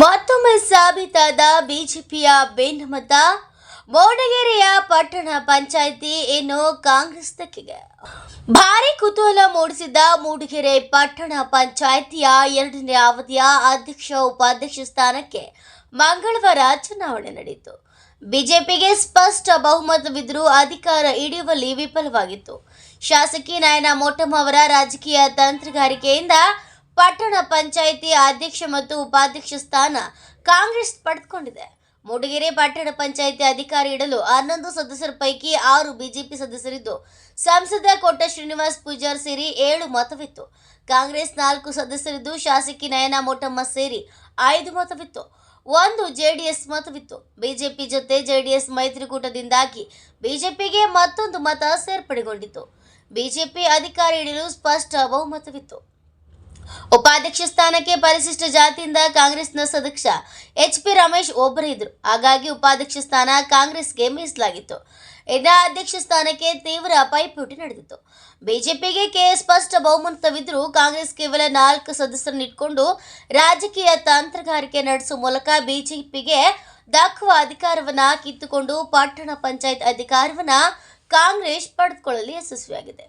ಮತ್ತೊಮ್ಮೆ ಸಾಬೀತಾದ ಬಿಜೆಪಿಯ ಬೆನ್ನಮತ ಮೋಡಗೆರೆಯ ಪಟ್ಟಣ ಪಂಚಾಯಿತಿ ಇನ್ನು ಕಾಂಗ್ರೆಸ್ ತೆಕ್ಕೆಗೆ ಭಾರಿ ಕುತೂಹಲ ಮೂಡಿಸಿದ್ದ ಮೂಡಿಗೆರೆ ಪಟ್ಟಣ ಪಂಚಾಯಿತಿಯ ಎರಡನೇ ಅವಧಿಯ ಅಧ್ಯಕ್ಷ ಉಪಾಧ್ಯಕ್ಷ ಸ್ಥಾನಕ್ಕೆ ಮಂಗಳವಾರ ಚುನಾವಣೆ ನಡೆಯಿತು. ಬಿಜೆಪಿಗೆ ಸ್ಪಷ್ಟ ಬಹುಮತವಿದ್ದರೂ ಅಧಿಕಾರ ಹಿಡಿಯುವಲ್ಲಿ ವಿಫಲವಾಗಿತ್ತು. ಶಾಸಕಿ ನಾಯನ ಮೋಟಮ್ಮ ಅವರ ರಾಜಕೀಯ ತಂತ್ರಗಾರಿಕೆಯಿಂದ ಪಟ್ಟಣ ಪಂಚಾಯಿತಿ ಅಧ್ಯಕ್ಷ ಮತ್ತು ಉಪಾಧ್ಯಕ್ಷ ಸ್ಥಾನ ಕಾಂಗ್ರೆಸ್ ಪಡೆದುಕೊಂಡಿದೆ. ಮೂಡಿಗೆರೆ ಪಟ್ಟಣ ಪಂಚಾಯಿತಿ ಅಧಿಕಾರಿ ಇಡಲು ಹನ್ನೊಂದು ಸದಸ್ಯರ ಪೈಕಿ ಆರು ಬಿಜೆಪಿ ಸದಸ್ಯರಿದ್ದು, ಸಂಸದ ಕೋಟ ಶ್ರೀನಿವಾಸ್ ಪೂಜಾರ್ ಸೇರಿ ಏಳು ಮತವಿತ್ತು. ಕಾಂಗ್ರೆಸ್ ನಾಲ್ಕು ಸದಸ್ಯರಿದ್ದು, ಶಾಸಕಿ ನಯನ ಮೋಟಮ್ಮ ಸೇರಿ ಐದು ಮತವಿತ್ತು. ಒಂದು ಜೆಡಿಎಸ್ ಮತವಿತ್ತು. ಬಿಜೆಪಿ ಜೊತೆ ಜೆಡಿಎಸ್ ಮೈತ್ರಿಕೂಟದಿಂದಾಗಿ ಬಿಜೆಪಿಗೆ ಮತ್ತೊಂದು ಮತ ಸೇರ್ಪಡೆಗೊಂಡಿತು ಬಿಜೆಪಿ ಅಧಿಕಾರಿ ಹಿಡಿಯಲು ಸ್ಪಷ್ಟ ಬಹುಮತವಿತ್ತು. ಉಪಾಧ್ಯಕ್ಷ ಸ್ಥಾನಕ್ಕೆ ಪರಿಶಿಷ್ಟ ಜಾತಿಯಿಂದ ಕಾಂಗ್ರೆಸ್ನ ಸದಸ್ಯ ಎಚ್ ಪಿ ರಮೇಶ್ ಒಬ್ಬರಿದ್ರು ಹಾಗಾಗಿ ಉಪಾಧ್ಯಕ್ಷ ಸ್ಥಾನ ಕಾಂಗ್ರೆಸ್ಗೆ ಮೀಸಲಾಗಿತ್ತು. ಇನ್ನ ಅಧ್ಯಕ್ಷ ಸ್ಥಾನಕ್ಕೆ ತೀವ್ರ ಪೈಪೋಟಿ ನಡೆದಿತ್ತು. ಬಿಜೆಪಿಗೆ ಕೆ ಸ್ಪಷ್ಟ ಬಹುಮತವಿದ್ದರೂ ಕಾಂಗ್ರೆಸ್ ಕೇವಲ ನಾಲ್ಕು ಸದಸ್ಯರನ್ನು ಇಟ್ಕೊಂಡು ರಾಜಕೀಯ ತಂತ್ರಗಾರಿಕೆ ನಡೆಸುವ ಮೂಲಕ ಬಿಜೆಪಿಗೆ ದಾಖುವ ಅಧಿಕಾರವನ್ನ ಕಿತ್ತುಕೊಂಡು ಪಟ್ಟಣ ಪಂಚಾಯತ್ ಅಧಿಕಾರವನ್ನ ಕಾಂಗ್ರೆಸ್ ಪಡೆದುಕೊಳ್ಳಲು ಯಶಸ್ವಿಯಾಗಿದೆ.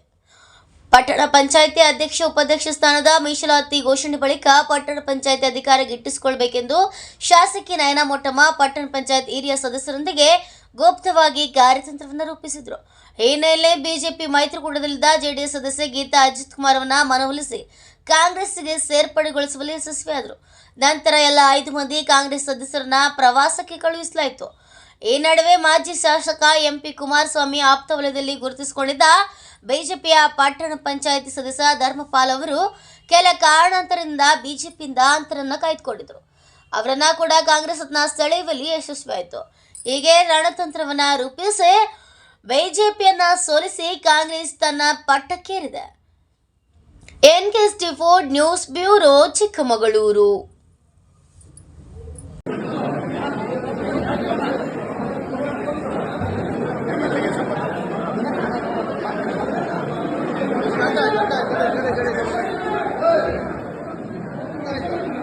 ಪಟ್ಟಣ ಪಂಚಾಯಿತಿ ಅಧ್ಯಕ್ಷ ಉಪಾಧ್ಯಕ್ಷ ಸ್ಥಾನದ ಮೀಸಲಾತಿ ಘೋಷಣೆ ಬಳಿಕ ಪಟ್ಟಣ ಪಂಚಾಯಿತಿ ಅಧಿಕಾರ ಗಿಟ್ಟಿಸಿಕೊಳ್ಳಬೇಕೆಂದು ಶಾಸಕಿ ನಯನ ಮೊಟ್ಟಮ್ಮ ಪಟ್ಟಣ ಪಂಚಾಯತ್ ಹಿರಿಯ ಸದಸ್ಯರೊಂದಿಗೆ ಗುಪ್ತವಾಗಿ ಕಾರ್ಯತಂತ್ರವನ್ನು ರೂಪಿಸಿದರು. ಹಿನ್ನೆಲೆ ಬಿಜೆಪಿ ಮೈತ್ರಿಕೂಟದಲ್ಲಿದ್ದ ಜೆಡಿಎಸ್ ಸದಸ್ಯ ಗೀತಾ ಅಜಿತ್ ಕುಮಾರ್ ಮನವೊಲಿಸಿ ಕಾಂಗ್ರೆಸ್ಗೆ ಸೇರ್ಪಡೆಗೊಳಿಸುವಲ್ಲಿ ಯಶಸ್ವಿಯಾದರು. ನಂತರ ಎಲ್ಲ ಐದು ಮಂದಿ ಕಾಂಗ್ರೆಸ್ ಸದಸ್ಯರನ್ನ ಪ್ರವಾಸಕ್ಕೆ ಕಳುಹಿಸಲಾಯಿತು. ಈ ನಡುವೆ ಮಾಜಿ ಶಾಸಕ ಎಂಪಿ ಕುಮಾರಸ್ವಾಮಿ ಆಪ್ತ ವಲಯದಲ್ಲಿ ಗುರುತಿಸಿಕೊಂಡಿದ್ದ ಬಿಜೆಪಿಯ ಪಟ್ಟಣ ಪಂಚಾಯಿತಿ ಸದಸ್ಯ ಧರ್ಮಪಾಲ್ ಅವರು ಕೆಲ ಕಾರಣಾಂತರದಿಂದ ಬಿಜೆಪಿಯಿಂದ ಅಂತರನ್ನ ಕಾಯ್ದುಕೊಂಡಿದ್ರು. ಅವರನ್ನ ಕೂಡ ಕಾಂಗ್ರೆಸ್ ಅದನ್ನ ಸೆಳೆಯುವಲ್ಲಿ ಯಶಸ್ವಿಯಾಯಿತು. ಹೀಗೆ ರಣತಂತ್ರವನ್ನ ರೂಪಿಸಿ ಬಿಜೆಪಿಯನ್ನ ಸೋಲಿಸಿ ಕಾಂಗ್ರೆಸ್ ತನ್ನ ಪಟ್ಟಕ್ಕೇರಿದೆ. N K ಸ್ಟಿಫೋರ್ಡ್ news bureau Chikkamagaluru. Thank you.